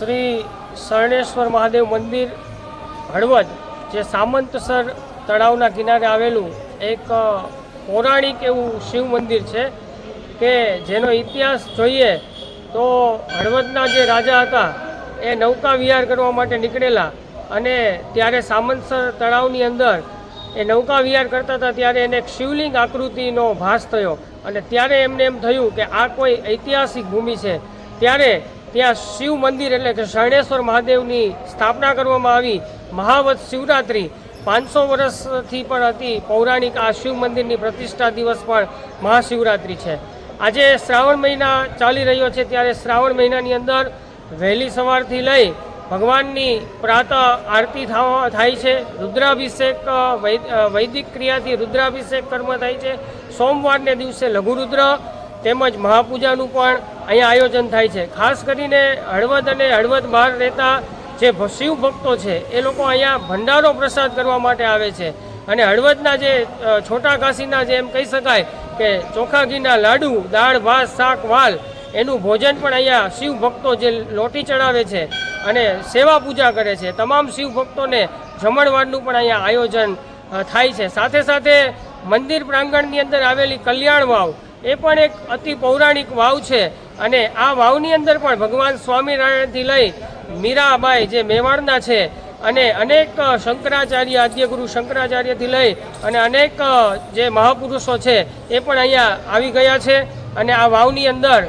શરણેશ્વર મહાદેવ મંદિર હળવદ, જે સામંતસર તળાવના કિનારે આવેલું એક પૌરાણિક એવું શિવ મંદિર છે, કે જેનો ઇતિહાસ જોઈએ તો હળવદના જે રાજા હતા, એ નૌકા વિહાર કરવા માટે નીકળેલા અને ત્યારે સામંતસર તળાવની અંદર એ નૌકા વિહાર કરતા હતા, ત્યારે એને એક શિવલિંગ આકૃતિનો ભાસ થયો અને ત્યારે એમને એમ થયું કે આ કોઈ ઐતિહાસિક ભૂમિ છે. ત્યારે ત્યાં શિવ મંદિર એટલે કે શરણેશ્વર મહાદેવની સ્થાપના કરવામાં આવી. મહાવત શિવરાત્રિ પાંચસો વર્ષથી પણ હતી પૌરાણિક આ શિવ મંદિરની પ્રતિષ્ઠા દિવસ પણ મહાશિવરાત્રિ છે. આજે શ્રાવણ મહિના ચાલી રહ્યો છે ત્યારે શ્રાવણ મહિનાની અંદર વહેલી સવારથી લઈ ભગવાનની પ્રાતઃ આરતી થાય છે. રુદ્રાભિષેક વૈદિક ક્રિયાથી રુદ્રાભિષેક કર્મ થાય છે. સોમવારને દિવસે લઘુરુદ્ર તેમજ મહાપૂજાનું પણ અહીંયા આયોજન થાય છે. ખાસ કરીને હળવદ અને હળવદ બહાર રહેતા જે શિવ ભક્તો છે, એ લોકો અહીંયા ભંડારો પ્રસાદ કરવા માટે આવે છે. અને હળવદના જે છોટા કાશીના જે એમ કહી શકાય કે ચોખા ઘીના લાડુ, દાળ, ભાત, શાક, વાલ, એનું ભોજન પણ અહીંયા શિવ ભક્તો જે લોટી ચડાવે છે અને સેવા પૂજા કરે છે. તમામ શિવ ભક્તોને જમણવારનું પણ અહીંયા આયોજન થાય છે. સાથે સાથે મંદિર પ્રાંગણની અંદર આવેલી કલ્યાણ વાવ એ પણ એક અતિ પૌરાણિક વાવ છે અને આ વાવની અંદર પણ ભગવાન સ્વામિનારાયણથી લઈ મીરાબાઈ જે મેવાડના છે અને અનેક શંકરાચાર્ય, આદ્યગુરુ શંકરાચાર્યથી લઈ અને અનેક જે મહાપુરુષો છે એ પણ અહીંયા આવી ગયા છે અને આ વાવની અંદર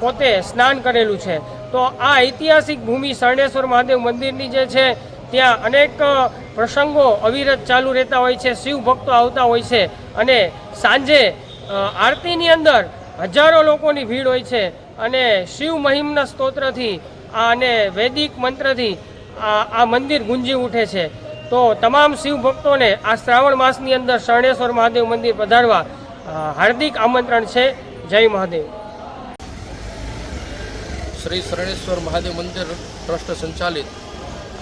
પોતે સ્નાન કરેલું છે. તો આ ઐતિહાસિક ભૂમિ શરણેશ્વર મહાદેવ મંદિરની જે છે, ત્યાં અનેક પ્રસંગો અવિરત ચાલુ રહેતા હોય છે શિવ ભક્તો આવતા હોય છે અને સાંજે આરતીની અંદર હજારો લોકોની ભીડ હોય છે અને શિવ મહિમના સ્તોત્રથી અને વૈદિક મંત્રથી આ આ મંદિર ગુંજી ઉઠે છે. તો તમામ શિવ ભક્તોને આ શ્રાવણ માસની અંદર શરણેશ્વર મહાદેવ મંદિર પધારવા હાર્દિક આમંત્રણ છે. જય મહાદેવ. શ્રી શરણેશ્વર મહાદેવ મંદિર ટ્રસ્ટ સંચાલિત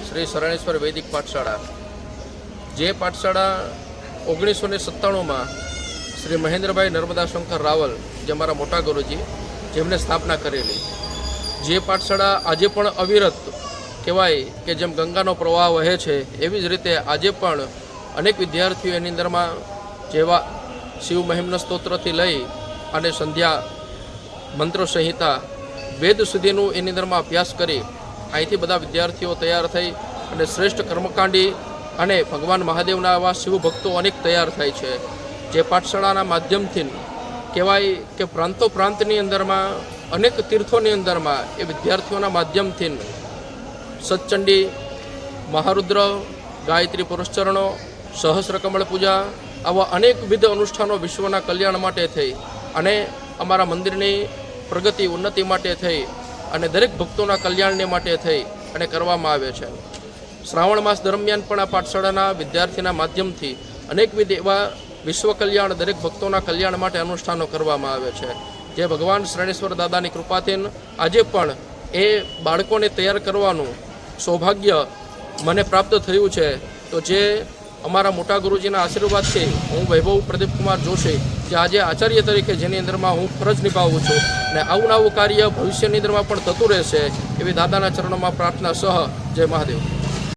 શ્રી શરણેશ્વર વૈદિક પાઠશાળા. જે પાઠશાળા ઓગણીસો ને સત્તાણુંમાં શ્રી મહેન્દ્રભાઈ નર્મદા શંકર રાવલ, જે મારા મોટા ગુરુજી, જેમને સ્થાપના કરેલી. જે પાઠશાળા આજે પણ અવિરત કહેવાય કે જેમ ગંગાનો પ્રવાહ વહે છે, એવી જ રીતે આજે પણ અનેક વિદ્યાર્થીઓ એની અંદરમાં જેવા શિવ મહિમના સ્તોત્રથી લઈ અને સંધ્યા મંત્ર સંહિતા, વેદ સુધીનું એની અંદરમાં અભ્યાસ કરી, અહીંથી બધા વિદ્યાર્થીઓ તૈયાર થઈ અને શ્રેષ્ઠ કર્મકાંડી અને ભગવાન મહાદેવના આવા શિવ ભક્તો અનેક તૈયાર થાય છે. જે પાઠશાળાના માધ્યમથી કહેવાય કે પ્રાંતો પ્રાંતની અંદરમાં, અનેક તીર્થોની અંદરમાં એ વિદ્યાર્થીઓના માધ્યમથી સચંડી, મહારુદ્ર, ગાયત્રી પુરસ્ચરણો સહસ્ર કમળ પૂજા આવા અનેકવિધ અનુષ્ઠાનો વિશ્વના કલ્યાણ માટે થઈ અને અમારા મંદિરની પ્રગતિ ઉન્નતિ માટે થઈ અને દરેક ભક્તોના કલ્યાણને માટે થઈ અને કરવામાં આવે છે. શ્રાવણ માસ દરમિયાન પણ આ પાઠશાળાના વિદ્યાર્થીના માધ્યમથી અનેકવિધ એવા વિશ્વ કલ્યાણ દરેક ભક્તોના કલ્યાણ માટે અનુષ્ઠાનો કરવામાં આવે છે. જે ભગવાન શરણેશ્વર દાદાની કૃપાથી આજે પણ એ બાળકોને તૈયાર કરવાનું સૌભાગ્ય મને પ્રાપ્ત થયું છે. તો જે અમારા મોટા ગુરુજીના આશીર્વાદથી હું વૈભવ પ્રદીપકુમાર જોશી, જે આજે આચાર્ય તરીકે જેની અંદરમાં હું ફરજ નિભાવું છું ને આવું નવું કાર્ય ભવિષ્યની અંદરમાં પણ થતું રહેશે, એવી દાદાના ચરણોમાં પ્રાર્થના સહ જય મહાદેવ.